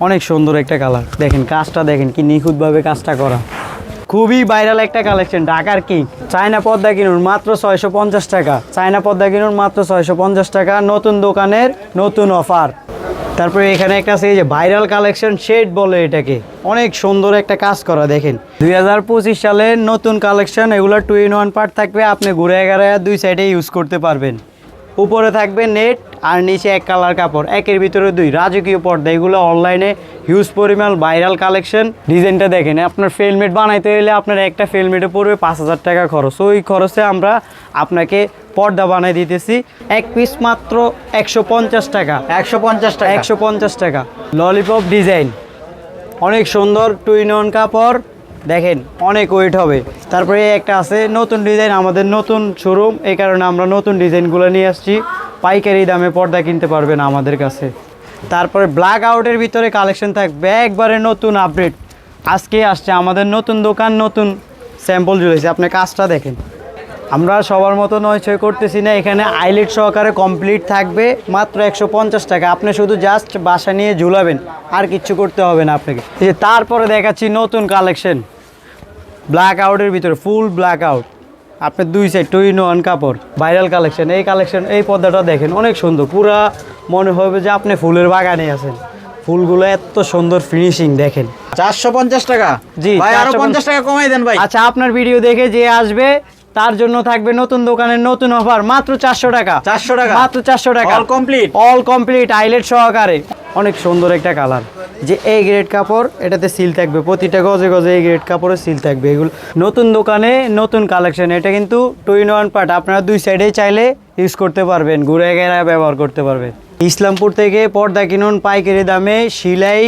অনেক সুন্দর একটা কালার। দেখেন, কাজটা দেখেন, কি নিখুঁতভাবে কাজটা করা। খুবই ভাইরাল একটা কালেকশন ঢাকার কিং। চায়না পদ্মা কিনুন মাত্র ছয়শো পঞ্চাশ টাকা। চায়না পদ্মা কিনুন মাত্র ছয়শো পঞ্চাশ টাকা, নতুন দোকানের নতুন অফার তারপরে এখানে একটা আছে যে ভাইরাল কালেকশন শেড বলে এটাকে। অনেক সুন্দর একটা কাজ করা, দেখেন। দুই হাজার পঁচিশ সালের নতুন কালেকশন এগুলো টু ইন ওয়ান পার্ট থাকবে। আপনি ঘুরে এগারে দুই সাইডে ইউজ করতে পারবেন। উপরে থাকবে নেট আর নিচে এক কালার কাপড় একের ভিতরে দুই। রাজকীয় পর্দা এগুলো অনলাইনে হিউজ পরিমাণ ভাইরাল কালেকশন ডিজাইনটা দেখেন আপনার ফেলমেট বানাইতে হলে আপনার একটা ফেলমেটে পড়বে পাঁচ হাজার টাকা খরচ। ওই খরচে আমরা আপনাকে পর্দা বানাই দিতেছি। এক পিস মাত্র একশো পঞ্চাশ টাকা। একশো পঞ্চাশ টাকা। একশো পঞ্চাশ টাকা। ললিপপ ডিজাইন অনেক সুন্দর টু ইন ওয়ান কাপড়। দেখেন অনেক ওয়েট হবে। তারপরে একটা আছে নতুন ডিজাইন আমাদের নতুন শোরুম এই কারণে আমরা নতুন ডিজাইনগুলো নিয়ে আসছি। পাইকারি দামে পর্দা কিনতে পারবেন আমাদের কাছে। তারপরে ব্ল্যাক আউটের ভিতরে কালেকশন থাকবে। একবারে নতুন আপডেট আজকে আসছে আমাদের নতুন দোকান, নতুন স্যাম্পল জুড়েছে আপনি কাজটা দেখেন। আমরা সবার মতো নয় ছয় করতেছি না। এখানে আইলেট সহকারে কমপ্লিট থাকবে। মাত্র একশো পঞ্চাশ টাকা। আপনি শুধু জাস্ট বাসা নিয়ে ঝুলাবেন। আর কিচ্ছু করতে হবে না আপনাকে। এই যে তারপরে দেখাচ্ছি নতুন কালেকশন ব্ল্যাক আউটের ভিতরে ফুল ব্ল্যাক আউট আপনার দুই সাইড টু ইন ওয়ান কাপড় ভাইরাল কালেকশন এই কালেকশন এই পর্দাটা দেখেন অনেক সুন্দর। পুরা মনে হবে যে আপনি ফুলের বাগানে আছেন। ফুলগুলো এত সুন্দর ফিনিশিং দেখেন। চারশো পঞ্চাশ টাকা? জি, ভাই আরও পঞ্চাশ। টাকা কমাই দেন ভাই। আচ্ছা আপনার ভিডিও দেখে যে আসবে তার জন্য থাকবে নতুন দোকানের নতুন অফার মাত্র চারশো টাকা। 400 টাকা? মাত্র চারশো টাকা। All complete all complete eyelet সহকারে। অনেক সুন্দর একটা কালার যে এই গ্রেড কাপড় এটাতে সিল থাকবে। প্রতিটা গজে গজে এই গ্রেড কাপড়ে সিল থাকবে। এগুলো নতুন দোকানে নতুন কালেকশন এটা কিন্তু টু ইন ওয়ান পার্ট আপনারা দুই সাইডেই চাইলে ইউজ করতে পারবেন। ঘুরে গেরা ব্যবহার করতে পারবেন। ইসলামপুর থেকে পর্দা কিনুন পাইকারি দামে সিলাই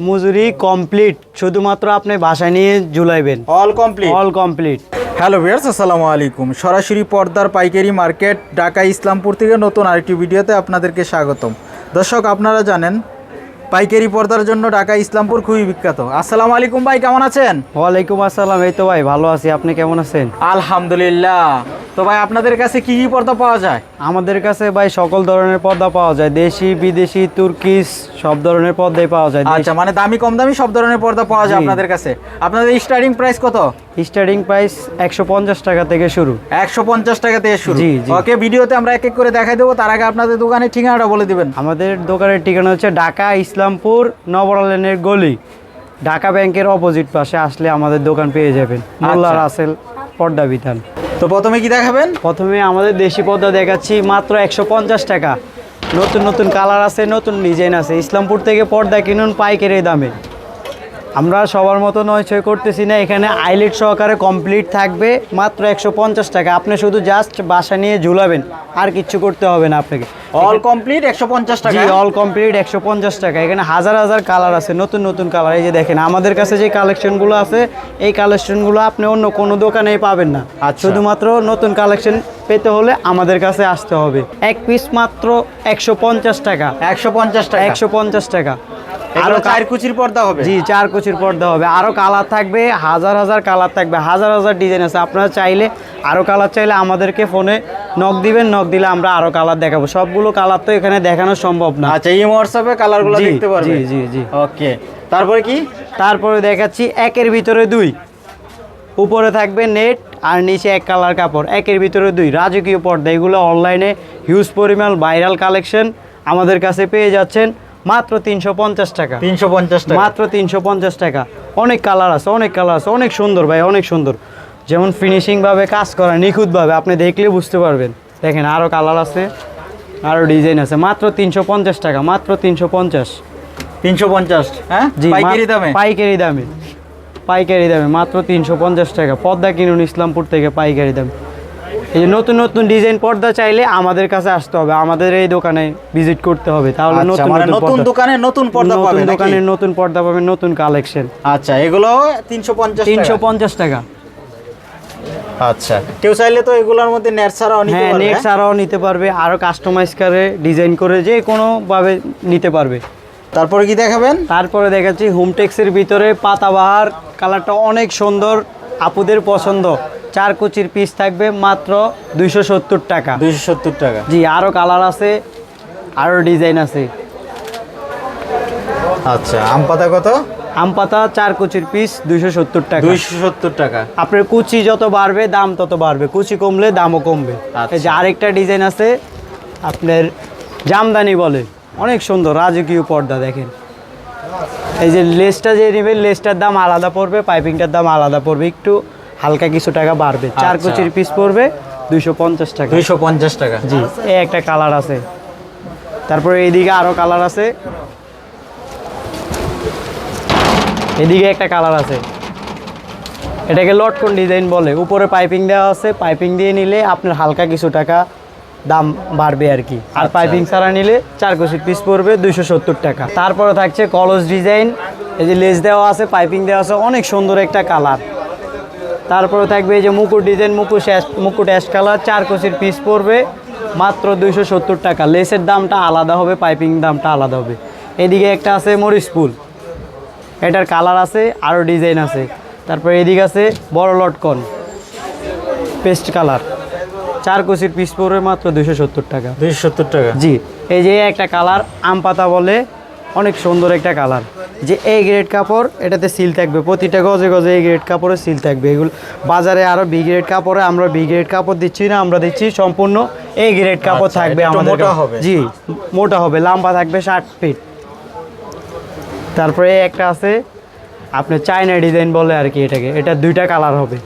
মজুরি কমপ্লিট শুধুমাত্র আপনি বাসায় নিয়ে ঝুলাইবেন। All complete all complete hello viewers আসসালামু আলাইকুম। সরাসরি পর্দার পাইকারি মার্কেট ঢাকা ইসলামপুর থেকে নতুন আরেকটি ভিডিওতে আপনাদেরকে স্বাগতম। দর্শক আপনারা জানেন পাইকারি পর্দার জন্য ঢাকা ইসলামপুর খুবই বিখ্যাত। আসসালামু আলাইকুম ভাই কেমন আছেন? ওয়ালাইকুম আসসালাম এই তো ভাই ভালো আছি। আপনি কেমন আছেন? আলহামদুলিল্লাহ। তো ভাই আপনাদের কাছে কি কি পর্দা পাওয়া যায়? আমাদের কাছে ভাই সকল ধরনের পর্দা পাওয়া যায়। দেশি বিদেশি তুর্কিস সব ধরনের পর্দাই পাওয়া যায়। আচ্ছা মানে দামি কম দামি সব ধরনের পর্দা পাওয়া যায় আপনাদের কাছে। আপনাদের স্টার্টিং প্রাইস কত? স্টার্টিং প্রাইস একশো পঞ্চাশ টাকা থেকে শুরু। একশো পঞ্চাশ টাকা থেকে শুরু। জি, জি। ওকে ভিডিওতে আমরা এক এক করে দেখাই দেবো। তার আগে আপনাদের দোকানের ঠিকানাটা বলে দিবেন। আমাদের দোকানের ঠিকানা হচ্ছে ঢাকা ইসলামপুর নবরালেনের গলি। ঢাকা ব্যাংকের অপোজিট পাশে আসলে আমাদের দোকান পেয়ে যাবেন। মোল্লা আচ্ছা। রাসেল পর্দা বিধান তো প্রথমে কি দেখাবেন? প্রথমে আমাদের দেশি পদ্মা দেখাচ্ছি মাত্র একশো পঞ্চাশ টাকা। নতুন নতুন কালার আছে, নতুন ডিজাইন আছে। ইসলামপুর থেকে পর্দা কিনুন পাইকারি দামে। আমরা সবার মতো নয় ছয় করতেছি না, এখানে আইলেট সহকারে কমপ্লিট থাকবে মাত্র একশো পঞ্চাশ টাকা। আপনি শুধু জাস্ট বাসা নিয়ে ঝুলাবেন, আর কিচ্ছু করতে হবে না আপনাকে। অল কমপ্লিট একশো পঞ্চাশ জি টাকা। অল কমপ্লিট একশো পঞ্চাশ টাকা। এখানে হাজার হাজার কালার আছে নতুন নতুন কালার এই যে দেখেন আমাদের কাছে যে কালেকশনগুলো আছে এই কালেকশনগুলো আপনি অন্য কোনো দোকানেই পাবেন না। আর শুধুমাত্র নতুন কালেকশন পেতে হলে আমাদের কাছে আসতে হবে। এক পিস মাত্র একশো পঞ্চাশ টাকা। একশো পঞ্চাশ টাকা। একশো পঞ্চাশ টাকা। আরও আরও চার কুচির পর্দা হবে। জি চার কুচির পর্দা হবে। আরও কালার থাকবে হাজার হাজার কালার থাকবে হাজার হাজার ডিজাইন আছে। আপনারা চাইলে আরও কালার চাইলে আমাদেরকে ফোনে নক দিবেন নক দিলে আমরা আরও কালার দেখাবো। সবগুলো কালার তো এখানে দেখানো সম্ভব না। আচ্ছা এই হোয়াটসঅ্যাপে কালারগুলো দেখতে পারবে? জি, জি, জি। ওকে তারপরে কি? তারপরে দেখাচ্ছি একের ভিতরে দুই। উপরে থাকবে নেট আর নিচে এক কালার কাপড়। একের ভিতরে দুই। রাজকীয় পর্দা এগুলো অনলাইনে হিউজ পরিমাণ ভাইরাল কালেকশন আমাদের কাছে পেয়ে যাচ্ছেন। মাত্র তিনশো পঞ্চাশ টাকা। তিনশো পঞ্চাশ টাকা। মাত্র তিনশো পঞ্চাশ টাকা। অনেক কালার আছে অনেক কালার আছে অনেক সুন্দর ভাই অনেক সুন্দর। যেমন ফিনিশিংভাবে কাজ করা নিখুঁতভাবে আপনি দেখলে বুঝতে পারবেন। দেখেন আরও কালার আছে আরও ডিজাইন আছে। মাত্র তিনশো পঞ্চাশ টাকা মাত্র তিনশো পঞ্চাশ। তিনশো পঞ্চাশ হ্যাঁ? জি পাইকারি দামে? পাইকারি দামে। পাইকারি দামে মাত্র তিনশো পঞ্চাশ টাকা। পর্দা কিনুন ইসলামপুর থেকে পাইকারি দামে। এই যে নতুন নতুন ডিজাইন পর্দা চাইলে আমাদের কাছে আসতে হবে। আমাদের এই দোকানে ভিজিট করতে হবে। তাহলে আচ্ছা, নতুন মানে নতুন নতুন পর্দা- দোকানে নতুন পর্দা নতুন দোকানে নতুন পর্দা পাবেন নতুন কালেকশন আচ্ছা এগুলো তিনশো পঞ্চাশ তিনশো পঞ্চাশ টাকা। আচ্ছা। কেউ চাইলে তো এগুলোর মধ্যে নেট ছাড়াও নিতে হ্যাঁ পারবে নেট হ্যাঁ? ছাড়াও নিতে পারবে আরও কাস্টমাইজ করে ডিজাইন করে যে কোনোভাবে নিতে পারবে। তারপরে কি দেখাবেন? তারপরে দেখাচ্ছি হোমটেক্সের ভিতরে পাতাবাহার কালারটা অনেক সুন্দর আপুদের পছন্দ। চার কুচির পিস থাকবে মাত্র দুইশো সত্তর টাকা। দুইশো সত্তর টাকা। জি আরও কালার আছে আরও ডিজাইন আছে। আচ্ছা আম পাতা কত? আম পাতা চার কুচির পিস দুইশো সত্তর টাকা। দুইশো সত্তর টাকা। আপনার কুচি যত বাড়বে দাম তত বাড়বে। কুচি কমলে দামও কমবে। এই যে আচ্ছা। আরেকটা ডিজাইন আছে আপনার জামদানি বলে। অনেক সুন্দর রাজকীয় পর্দা দেখেন। এই যে লেসটা যে নেবেন লেসটার দাম আলাদা পড়বে পাইপিংটার দাম আলাদা পড়বে। একটু হালকা কিছু টাকা বাড়বে। চার আচ্ছা। কুচির পিস পড়বে দুইশো পঞ্চাশ টাকা। দুইশো পঞ্চাশ টাকা। জি এই একটা কালার আছে। তারপরে এইদিকে আরও কালার আছে। এদিকে একটা কালার আছে। এটাকে লটকন ডিজাইন বলে। উপরে পাইপিং দেওয়া আছে। পাইপিং দিয়ে নিলে আপনার হালকা কিছু টাকা দাম বাড়বে আর কি। আর আচ্ছা। পাইপিং ছাড়া নিলে চার কুচি পিস পড়বে দুইশো সত্তর টাকা। তারপরে থাকছে কলস ডিজাইন। এই যে লেস দেওয়া আছে পাইপিং দেওয়া আছে অনেক সুন্দর একটা কালার। তারপরে থাকবে এই যে মুকুট ডিজাইন মুকুট মুকুট অ্যাশ কালার চার কুচির পিস পড়বে। মাত্র দুইশো সত্তর টাকা। লেসের দামটা আলাদা হবে পাইপিং দামটা আলাদা হবে। এদিকে একটা আছে মরিচ ফুল। এটার কালার আছে আরও ডিজাইন আছে। তারপরে এদিকে আছে বড় লটকন পেস্ট কালার। চার কুচির পিস পড়বে মাত্র দুইশো সত্তর টাকা। দুইশো সত্তর টাকা। জি এই যে একটা কালার আম পাতা বলে অনেক সুন্দর একটা কালার। যে এই গ্রেড কাপড় এটাতে সিল থাকবে প্রতিটা গজে গজে এই গ্রেড কাপড়ে সিল থাকবে। এগুলো বাজারে আরও বি গ্রেড কাপড়ে আমরা বি গ্রেড কাপড় দিচ্ছি না আমরা দিচ্ছি সম্পূর্ণ এই গ্রেড কাপড় আচ্ছা, থাকবে আমাদের। জি মোটা হবে লাম্বা থাকবে ষাট ফিট তারপরে একটা আছে আপনি চায়না ডিজাইন বলে আর কি এটাকে এটা দুইটা কালার হবে।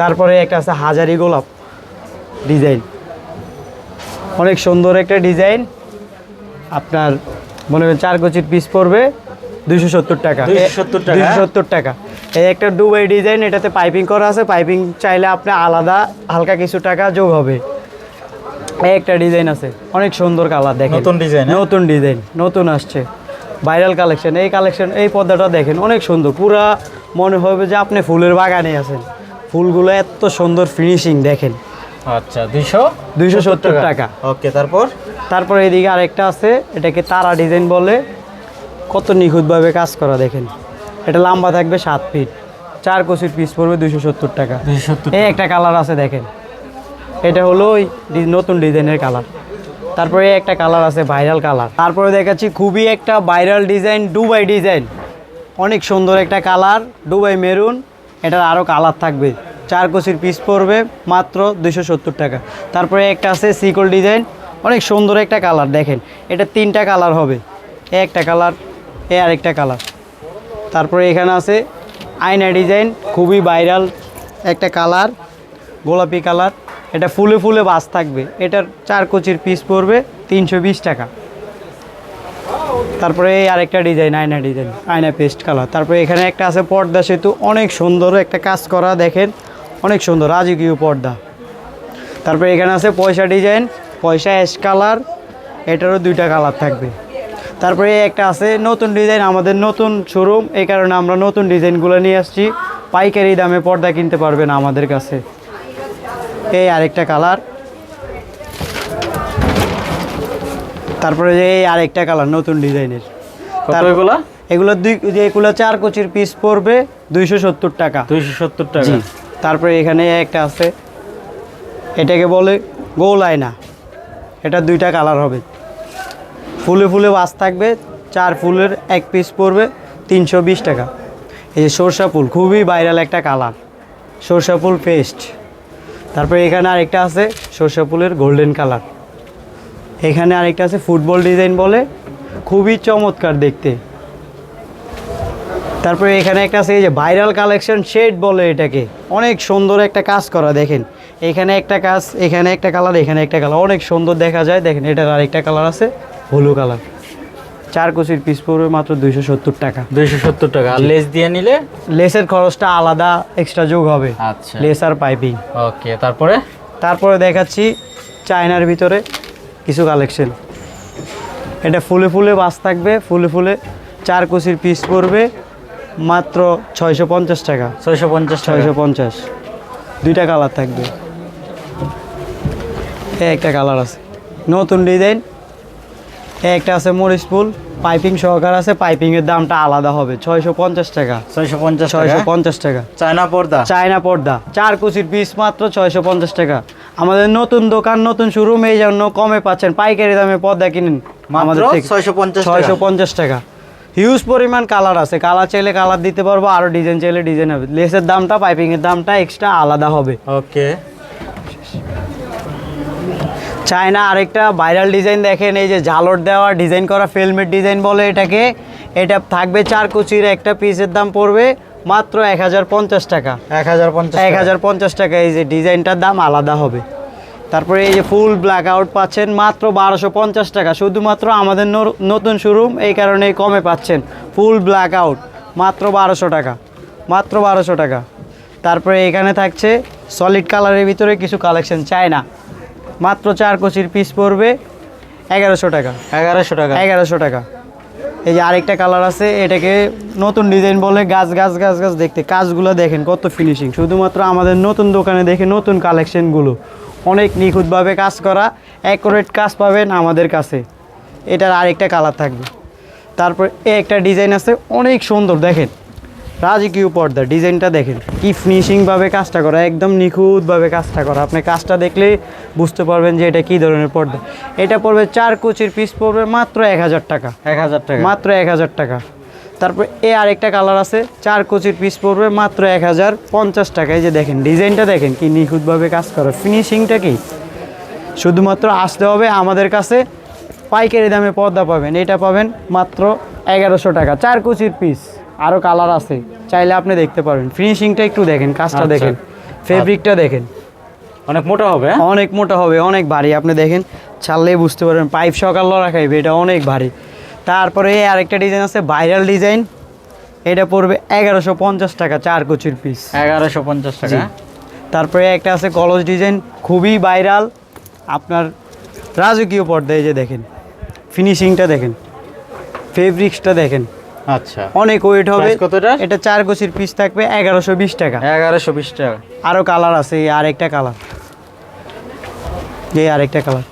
তারপরে একটা আছে হাজারি গোলাপ ডিজাইন। অনেক সুন্দর একটা ডিজাইন। আপনার মনে করেন চার কচির পিস পড়বে দুইশো সত্তর টাকা। 270 দুইশো সত্তর টাকা? এই একটা দুবাই ডিজাইন এটাতে পাইপিং করা আছে। পাইপিং চাইলে আপনি আলাদা হালকা কিছু টাকা যোগ হবে। এই একটা ডিজাইন আছে। অনেক সুন্দর কালার দেখেন। নতুন design, হ্যাঁ? নতুন ডিজাইন নতুন আসছে। ভাইরাল কালেকশন এই কালেকশন এই পর্দাটা দেখেন অনেক সুন্দর। পুরা মনে হবে যে আপনি ফুলের বাগানে আছেন। ফুলগুলো এত সুন্দর ফিনিশিং দেখেন। আচ্ছা দুইশো দুইশো সত্তর টাকা। ওকে তারপর? তারপর এদিকে আরেকটা আছে এটাকে তারা ডিজাইন বলে। কত নিখুঁতভাবে কাজ করা দেখেন। এটা লম্বা থাকবে সাত ফিট চার কচির পিস পড়বে দুইশো সত্তর টাকা। এই একটা কালার আছে দেখেন। এটা হলো ওই নতুন ডিজাইনের কালার তারপরে একটা কালার আছে ভাইরাল কালার তারপরে দেখাচ্ছি খুবই একটা ভাইরাল ডিজাইন ডুবাই ডিজাইন অনেক সুন্দর একটা কালার ডুবাই মেরুন এটার আরও কালার থাকবে। চার কচির পিস পড়বে মাত্র দুশো সত্তর টাকা। তারপরে একটা আছে সিকল ডিজাইন অনেক সুন্দর একটা কালার দেখেন। এটা তিনটা কালার হবে। এ একটা কালার এ আরেকটা কালার তারপরে এখানে আছে আয়না ডিজাইন খুবই ভাইরাল একটা কালার গোলাপি কালার এটা ফুলে ফুলে বাস থাকবে। এটার চার কচির পিস পড়বে তিনশো বিশ টাকা। তারপরে এই আরেকটা ডিজাইন আয়না ডিজাইন আয়না পেস্ট কালার তারপরে এখানে একটা আছে পর্দা সেতু। অনেক সুন্দর একটা কাজ করা, দেখেন। অনেক সুন্দর, রাজকীয় পর্দা। তারপরে এখানে আছে পয়সা ডিজাইন পয়সা অ্যাশ কালার এটারও দুইটা কালার থাকবে। তারপরে একটা আছে নতুন ডিজাইন আমাদের নতুন শোরুম এই কারণে আমরা নতুন ডিজাইনগুলো নিয়ে আসছি। পাইকারি দামে পর্দা কিনতে পারবেন আমাদের কাছে। এই আরেকটা কালার। তারপরে যে এই আরেকটা কালার নতুন ডিজাইনের। কত এগুলো? দুই যে এগুলো চার কোচির পিস পড়বে দুইশো সত্তর টাকা। দুইশো সত্তর টাকা। তারপরে এখানে একটা আছে। এটাকে বলে গোল আয়না। এটা দুইটা কালার হবে। ফুলে ফুলে বাস থাকবে। চার ফুলের এক পিস পড়বে তিনশো বিশ টাকা। এই যে সরষা ফুল খুবই ভাইরাল একটা কালার। সরষা ফুল পেস্ট তারপরে এখানে আরেকটা আছে সরষা ফুলের গোল্ডেন কালার এখানে আরেকটা আছে ফুটবল ডিজাইন বলে। খুবই চমৎকার দেখতে। তারপরে এখানে একটা আছে এই যে ভাইরাল কালেকশন শেড বলে এটাকে। অনেক সুন্দর একটা কাজ করা, দেখেন। এখানে একটা কাজ, এখানে একটা কালার এখানে একটা কালার অনেক সুন্দর দেখা যায়, দেখেন। এটার আরেকটা কালার আছে হলু কালার চার কুচির পিস পড়বে মাত্র দুইশো সত্তর টাকা। দুইশো সত্তর টাকা। আর লেস দিয়ে নিলে? লেসের খরচটা আলাদা এক্সট্রা যোগ হবে। আচ্ছা। লেস আর পাইপিং ওকে তারপরে? তারপরে দেখাচ্ছি চায়নার ভিতরে কিছু কালেকশন এটা ফুলে ফুলে বাস থাকবে ফুলে ফুলে চার কুচির পিস পড়বে মাত্র ছয়শো পঞ্চাশ টাকা। ছয়শো পঞ্চাশ ছয়শো পঞ্চাশ। দুইটা কালার থাকবে। একটা কালার আছে। নতুন ডিজাইন একটা আছে মরিচ ফুল পাইপিং সহকার আছে পাইপিং এর দামটা আলাদা হবে ছয়শো পঞ্চাশ টাকা। ছয়শো পঞ্চাশ ছয়শো পঞ্চাশ টাকা। চায়না পর্দা? চায়না পর্দা চার কুচির পিস মাত্র ছয়শো পঞ্চাশ টাকা। আমাদের নতুন দোকান নতুন শোরুম এই জন্য কমে পাচ্ছেন পাইকারি দামে পর্দা কিনেন মাত্র 650 টাকা। ছয়শো পঞ্চাশ টাকা। হিউজ পরিমাণ কালার আছে কালার চাইলে কালার দিতে পারব আরও ডিজাইন চাইলে ডিজাইন হবে। লেসের দামটা পাইপিংয়ের দামটা এক্সট্রা আলাদা হবে। ওকে চায়না আরেকটা ভাইরাল ডিজাইন দেখেন এই যে ঝালর দেওয়া ডিজাইন করা ফিল্মের ডিজাইন বলে এটাকে। এটা থাকবে চার কুচির একটা পিসের দাম পড়বে মাত্র এক হাজার পঞ্চাশ টাকা। এক হাজার পঞ্চাশ এক হাজার পঞ্চাশ টাকা এই যে ডিজাইনটার দাম আলাদা হবে। তারপরে এই যে ফুল ব্ল্যাক আউট পাচ্ছেন মাত্র বারোশো পঞ্চাশ টাকা শুধুমাত্র আমাদের নতুন শোরুম এই কারণে কমে পাচ্ছেন। ফুল ব্ল্যাক আউট মাত্র বারোশো টাকা মাত্র বারোশো টাকা। তারপরে এখানে থাকছে সলিড কালারের ভিতরে কিছু কালেকশন চায় না মাত্র চার কচির পিস পড়বে। এগারোশো টাকা। এগারোশো টাকা। এগারোশো টাকা। এই যে আরেকটা কালার আছে এটাকে নতুন ডিজাইন বলে গাছ গাছ গাছ গাছ দেখতে। কাজগুলো দেখেন কত ফিনিশিং শুধুমাত্র আমাদের নতুন দোকানে দেখে নতুন কালেকশনগুলো অনেক নিখুঁতভাবে কাজ করা অ্যাকুরেট কাজ পাবেন আমাদের কাছে। এটার আরেকটা কালার থাকবে। তারপর এ একটা ডিজাইন আছে অনেক সুন্দর দেখেন। রাজকীয় পর্দা ডিজাইনটা দেখেন। কি ফিনিশিংভাবে কাজটা করা একদম নিখুঁতভাবে কাজটা করা। আপনি কাজটা দেখলে বুঝতে পারবেন যে এটা কী ধরনের পর্দা। এটা পড়বে চার কুচির পিস পড়বে মাত্র এক হাজার টাকা। এক হাজার টাকা। মাত্র এক হাজার টাকা। তারপর এ আরেকটা কালার আছে চার কুচির পিস পড়বে মাত্র এক হাজার পঞ্চাশ টাকা। এই যে দেখেন ডিজাইনটা দেখেন কি নিখুঁতভাবে কাজ করা। ফিনিশিংটা কি? শুধুমাত্র আসতে হবে আমাদের কাছে পাইকারি দামে পর্দা পাবেন। এটা পাবেন মাত্র এগারোশো টাকা। চার কুচির পিস আরও কালার আছে। চাইলে আপনি দেখতে পারবেন। ফিনিশিংটা একটু দেখেন কাজটা আচ্ছা। দেখেন। ফেব্রিকটা দেখেন। অনেক মোটা হবে? অনেক মোটা হবে অনেক ভারী। আপনি দেখেন ছাড়লেই বুঝতে পারবেন। পাইপ সকাল লড়া খাইবে এটা অনেক ভারী। তারপরে এই আরেকটা ডিজাইন আছে ভাইরাল ডিজাইন এটা পড়বে এগারোশো পঞ্চাশ টাকা চার কুচির পিস এগারোশো পঞ্চাশ টাকা। তারপরে একটা আছে কলস ডিজাইন খুবই ভাইরাল আপনার রাজকীয় পর্দায় এই যে দেখেন ফিনিশিংটা দেখেন ফেব্রিক্সটা দেখেন। আচ্ছা। অনেক ওয়েট হবে। Price কত এটার? এটা চার কুচির পিস থাকবে এগারোশো বিশ টাকা। এগারোশো বিশ টাকা। আরও কালার আছে আরেকটা কালার এই আরেকটা কালার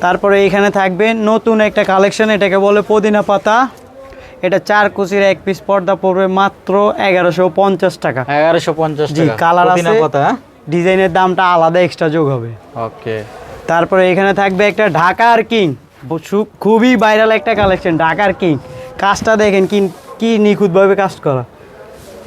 তারপরে এখানে থাকবে নতুন একটা কালেকশন এটাকে বলে পুদিনা পাতা। এটা চার কুচির এক পিস পর্দা পড়বে মাত্র এগারোশো পঞ্চাশ টাকা। এগারোশো পঞ্চাশ জি কালার পুদিনা আছে। পাতা ডিজাইনের দামটা আলাদা এক্সট্রা যোগ হবে। ওকে। তারপরে এখানে থাকবে একটা ঢাকার কিং। খুবই ভাইরাল একটা কালেকশন ঢাকার কিং। কাজটা দেখেন কি কি নিখুঁতভাবে কাজ করা।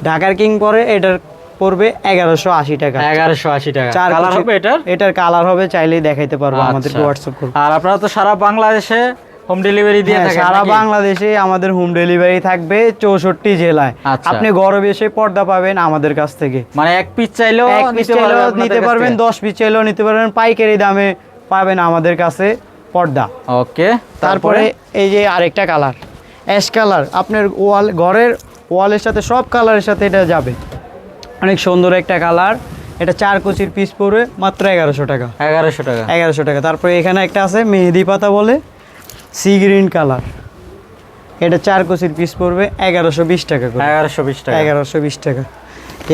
ঢাকার কিং পরে এটার পড়বে এগারোশো আশি টাকা। এগারোশো আশি টাকা। কালার হবে এটার? এটার কালার হবে চাইলেই দেখাইতে পারব আমাদেরকে আচ্ছা। হোয়াটসঅ্যাপ করব আর আপনারা তো সারা বাংলাদেশে হোম ডেলিভারি দিয়ে হ্যাঁ, সারা বাংলাদেশে আমাদের হোম ডেলিভারি থাকবে চৌষট্টি জেলায়। আচ্ছা। আপনি ঘরে বসে পর্দা পাবেন আমাদের কাছ থেকে। মানে এক পিস চাইলেও এক পিস চাইলেও নিতে পারবেন দশ পিস চাইলেও নিতে পারবেন পাইকারি দামে পাবেন আমাদের কাছে পর্দা। ওকে তারপরে? এই যে আরেকটা কালার অ্যাশ কালার। আপনার ওয়াল ঘরের ওয়ালের সাথে সব কালারের সাথে এটা যাবে। অনেক সুন্দর একটা কালার। এটা চার কুচির পিস পড়বে মাত্র এগারোশো টাকা। এগারোশো টাকা। এগারোশো টাকা। তারপরে এখানে একটা আছে মেহেদি পাতা বলে সি গ্রিন কালার। এটা চার কুচির পিস পড়বে এগারোশো বিশ টাকা করে। এগারোশো বিশ টাকা। এগারোশো বিশ টাকা।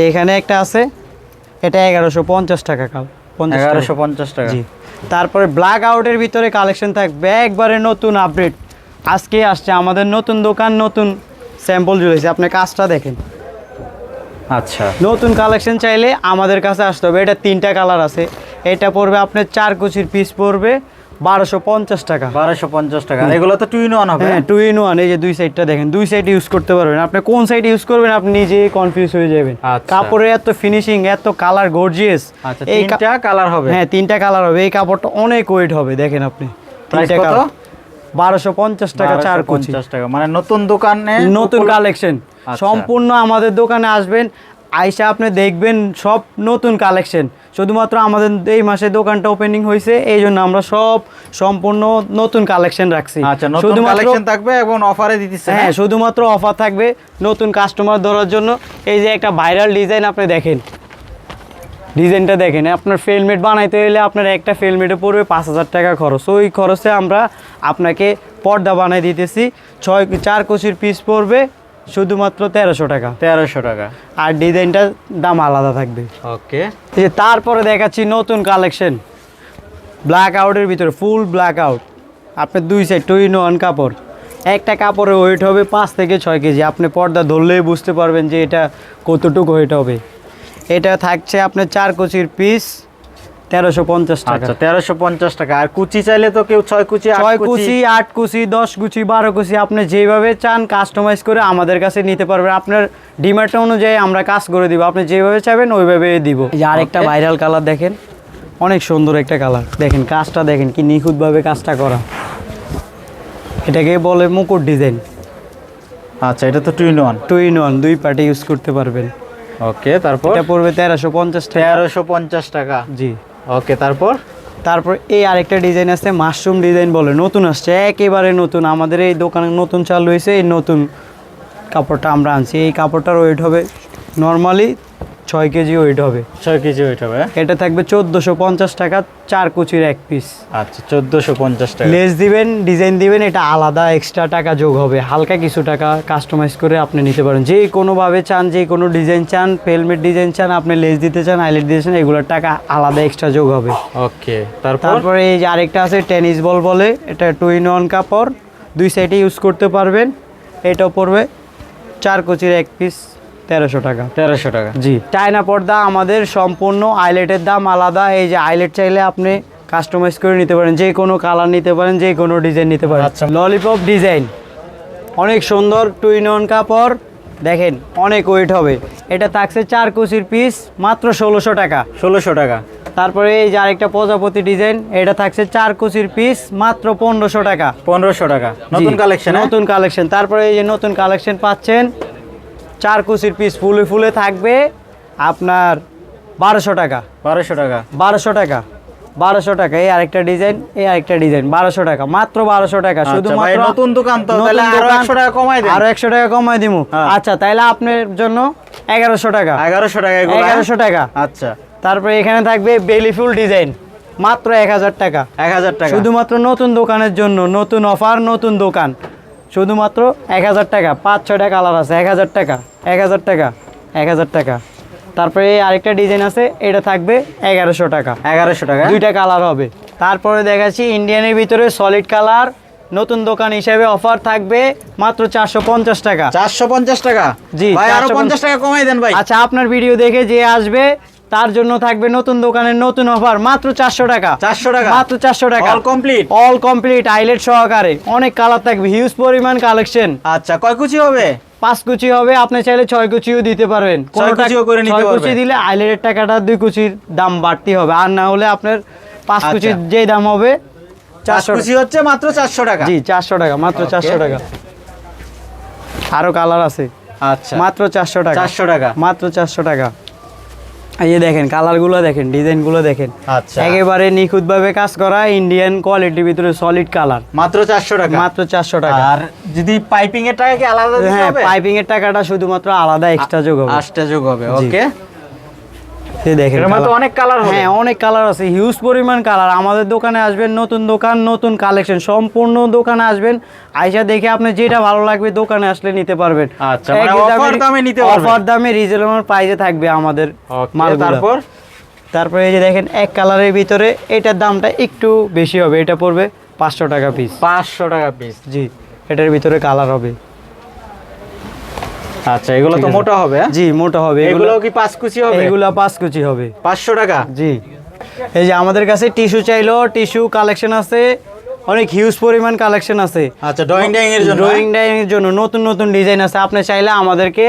এখানে একটা আছে এটা এগারোশো পঞ্চাশ টাকা কাল। এগারোশো পঞ্চাশ টাকা। জি। তারপরে ব্ল্যাক আউটের ভিতরে কালেকশন থাকবে একবারে নতুন আপডেট আজকে আসছে আমাদের নতুন দোকান নতুন স্যাম্পল জুড়েছে আপনি কাজটা দেখেন। আচ্ছা। নতুন কালেকশন চাইলে আমাদের কাছে আসতে হবে। এটা তিনটা কালার আছে। এটা পড়বে আপনার চার কুচির পিস পড়বে বারোশো পঞ্চাশ টাকা। বারোশো পঞ্চাশ টাকা। এগুলো তো টু ইন ওয়ান হবে। হ্যাঁ টু ইন ওয়ান এই যে দুই সাইডটা দেখেন। দুই সাইড ইউজ করতে পারবেন। আপনি কোন সাইড ইউজ করবেন আপনি নিজে কনফিউজ হয়ে যাবেন। আচ্ছা। কাপড়ের এত ফিনিশিং এত কালার গর্জিয়াস আচ্ছা এই তিনটা কালার হবে। হ্যাঁ তিনটা কালার হবে। এই কাপড়টা অনেক ওয়েট হবে দেখেন আপনি। Price কত? বারোশো পঞ্চাশ টাকা চার পঞ্চাশ টাকা। মানে নতুন দোকানে নতুন কালেকশন। আচ্ছা। সম্পূর্ণ আমাদের দোকানে আসবেন আইসা আপনি দেখবেন সব নতুন কালেকশন। শুধুমাত্র আমাদের এই মাসে দোকানটা ওপেনিং হয়েছে এই জন্য আমরা সব সম্পূর্ণ নতুন কালেকশন রাখছি। আচ্ছা শুধুমাত্র কালেকশন থাকবে এবং অফারে দিতেছে হ্যাঁ শুধুমাত্র অফার থাকবে নতুন কাস্টমার ধরার জন্য। এই যে একটা ভাইরাল ডিজাইন আপনি দেখেন। ডিজাইনটা দেখেন আপনার ফেলমেট বানাইতে হলে আপনার একটা ফেলমেটে পড়বে পাঁচ হাজার টাকা খরচ। ওই খরচে আমরা আপনাকে পর্দা বানাই দিতেছি ছয় চার কুচির পিস পড়বে শুধুমাত্র তেরোশো টাকা। তেরোশো টাকা। আর ডিজাইনটার দাম আলাদা থাকবে। ওকে। এই যে তারপরে দেখাচ্ছি নতুন কালেকশন ব্ল্যাক আউটের ভিতরে ফুল ব্ল্যাক আউট আপনার দুই সাইড টু ইন ওয়ান কাপড়। একটা কাপড়ের ওয়েট হবে পাঁচ থেকে ছয় কেজি। আপনি পর্দা ধরলেই বুঝতে পারবেন যে এটা কতটুকু ওয়েট হবে। এটা থাকছে আপনার চার কুচির পিস তেরোশো পঞ্চাশ টাকা। আচ্ছা তেরোশো পঞ্চাশ টাকা। আর কুচি চাইলে তো কেউ ছয় কুচি ছয় কুচি। আট কুচি দশ কুচি বারো কুচি আপনি যেভাবে চান কাস্টমাইজ করে আমাদের কাছে নিতে পারবেন। আপনার ডিমান্ড অনুযায়ী আমরা কাজ করে দিব। আপনি যেভাবে চাইবেন ওইভাবে দিব। যে আরেকটা ভাইরাল কালার দেখেন। অনেক সুন্দর একটা কালার দেখেন কাজটা দেখেন কি নিখুঁতভাবে কাজটা করা। এটাকে বলে মুকুট ডিজাইন আচ্ছা এটা তো two in one two in one দুই পার্টি ইউজ করতে পারবেন। ওকে তারপর? এটা পড়বে তেরোশো পঞ্চাশ টাকা। তেরোশো পঞ্চাশ টাকা। জি। ওকে তারপর? তারপর এই আরেকটা ডিজাইন আছে মাশরুম ডিজাইন বলে। নতুন আসছে একেবারে নতুন। আমাদের এই দোকানে নতুন চালু হয়েছে এই নতুন কাপড়টা আমরা আনছি। এই কাপড়টার ওয়েট হবে নর্মালি ছয় কেজি ওয়েট হবে। ছয় কেজি ওয়েট হবে হ্যাঁ? এটা থাকবে চোদ্দোশো পঞ্চাশ টাকা চার কুচির এক পিস আচ্ছা চোদ্দোশো পঞ্চাশ টাকা। লেস দিবেন ডিজাইন দিবেন এটা আলাদা এক্সট্রা টাকা যোগ হবে। হালকা কিছু টাকা কাস্টমাইজ করে আপনি নিতে পারেন। যে কোনোভাবে চান যে কোনো ডিজাইন চান ফেলমেট ডিজাইন চান আপনি লেস দিতে চান হাইলাইট দিতে চান এগুলোর টাকা আলাদা এক্সট্রা যোগ হবে। ওকে তারপর? তারপরে এই যে আরেকটা আছে টেনিস বল বলে এটা টু ইন ওয়ান কাপড় দুই সাইডে ইউজ করতে পারবেন। এটাও পড়বে চার কুচির এক পিস তেরোশো টাকা। তেরোশো টাকা। জি। চায়না পর্দা আমাদের সম্পূর্ণ আইলেটের দাম আলাদা। এই যে আইলেট চাইলে আপনি কাস্টমাইজ করে নিতে পারেন। যে কোনো কালার নিতে পারেন যে কোনো ডিজাইন নিতে পারেন। আচ্ছা। ললিপপ ডিজাইন অনেক সুন্দর টু ইন ওয়ান কাপড়। দেখেন অনেক ওয়েট হবে। এটা থাকছে চার কুচির পিস মাত্র ষোলোশো টাকা। ষোলোশো টাকা। তারপরে এই যে আরেকটা প্রজাপতি ডিজাইন এটা থাকছে চার কুচির পিস মাত্র পনেরোশো টাকা। পনেরোশো টাকা। নতুন কালেকশন নতুন কালেকশন তারপরে এই যে নতুন কালেকশন পাচ্ছেন চার কুচির পিস ফুলে ফুলে থাকবে। আপনার বারোশো টাকা। বারোশো টাকা। বারোশো টাকা। বারোশো টাকা। এই আরেকটা ডিজাইন এই আরেকটা ডিজাইন বারোশো টাকা। মাত্র বারোশো টাকা। আচ্ছা, শুধুমাত্র নতুন দোকান তো, তাহলে আরও 100 টাকা কমাই। আরও একশো টাকা কমাই দিব। আচ্ছা তাইলে আপনার জন্য এগারোশো টাকা। এগারোশো টাকা? এগারোশো টাকা। আচ্ছা। তারপরে এখানে থাকবে বেলি ফুল ডিজাইন মাত্র এক হাজার টাকা। এক হাজার টাকা। শুধুমাত্র নতুন দোকানের জন্য নতুন অফার নতুন দোকান। শুধুমাত্র এক হাজার টাকা। পাঁচ ছয়টা কালার আছে এক হাজার টাকা। এক হাজার টাকা এক হাজার টাকা। তারপরে আরেকটা ডিজাইন আছে এটা থাকবে এগারোশো টাকা। এগারোশো টাকা? দুইটা কালার হবে। তারপরে দেখাচ্ছি ইন্ডিয়ানের ভিতরে সলিড কালার নতুন দোকান হিসেবে অফার থাকবে মাত্র চারশো পঞ্চাশ টাকা। চারশো পঞ্চাশ টাকা? জি, ভাই আরও পঞ্চাশ। টাকা কমাই দেন ভাই। আচ্ছা আপনার ভিডিও দেখে যে আসবে তার জন্য থাকবে নতুন দোকানের নতুন অফার মাত্র চারশো টাকা। 400 টাকা? মাত্র চারশো টাকা। All complete? All complete eyelet সহকারে। অনেক কালার থাকবে হিউজ পরিমাণ কালেকশন আচ্ছা কয় কুচি হবে? পাঁচ কুচি হবে আপনি চাইলে ছয় কুচিও দিতে পারবেন। ছয় কুচি। দিলে আইলেটের টাকাটা দুই কুচির দাম বাড়তি হবে। আর না হলে আপনার পাঁচ আচ্ছা। কুচির যে দাম হবে চারশো চারশো কুচি হচ্ছে মাত্র চারশো টাকা। জি চারশো টাকা মাত্র চারশো টাকা। আরও কালার আছে। আচ্ছা। মাত্র চারশো টাকা। চারশো টাকা। মাত্র চারশো টাকা। এই দেখেন কালারগুলো দেখেন ডিজাইনগুলো দেখেন। আচ্ছা। একেবারে নিখুঁতভাবে কাজ করা ইন্ডিয়ান কোয়ালিটির ভিতরে সলিড কালার মাত্র চারশো টাকা? মাত্র চারশো টাকা। আর যদি পাইপিং এর টাকা কি আলাদা দিতে হ্যাঁ পাইপিং এর টাকাটা শুধুমাত্র আলাদা এক্সট্রা যোগ হবে। এক্সট্রা যোগ হবে ওকে দেখেন। অনেক কালার হ্যাঁ অনেক কালার আছে হিউজ পরিমাণ কালার। আমাদের দোকানে আসবেন নতুন দোকান নতুন কালেকশন সম্পূর্ণ দোকানে আসবেন। আইসা দেখে আপনি যেটা ভালো লাগবে দোকানে আসলে নিতে পারবেন। আচ্ছা, মানে দামে নিতে পারবেন। অফার দামে রিজনেবল প্রাইসে থাকবে আমাদের তারপরে? এই যে দেখেন এক কালারের ভিতরে এটার দামটা একটু বেশি হবে। এটা পড়বে পাঁচশো টাকা পিস পাঁচশো টাকা পিস জি এটার ভিতরে কালার হবে। আচ্ছা এগুলো তো মোটা হবে হ্যাঁ? জি মোটা হবে। এগুলো কি পাঁচ কুচি হবে? এগুলো পাঁচ কুচি হবে। পাঁচশো টাকা? জি। এই যে আমাদের কাছে টিস্যু চাইলো টিস্যু কালেকশন আছে অনেক হিউজ পরিমাণ কালেকশন আছে। আচ্ছা ড্রয়িং ডাইং এর জন্য ড্রয়িং ডাইং এর জন্য নতুন নতুন ডিজাইন আছে। আপনি চাইলে আমাদেরকে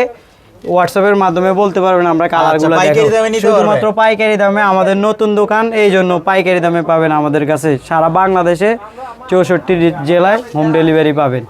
হোয়াটসঅ্যাপের মাধ্যমে বলতে পারবেন আমরা কালারগুলো আচ্ছা, পাইকারি দামে নিতে শুধুমাত্র পাইকারি দামে আমাদের নতুন দোকান এই জন্য পাইকারি দামে পাবেন আমাদের কাছে। সারা বাংলাদেশে চৌষট্টি জেলায় হোম ডেলিভারি পাবেন।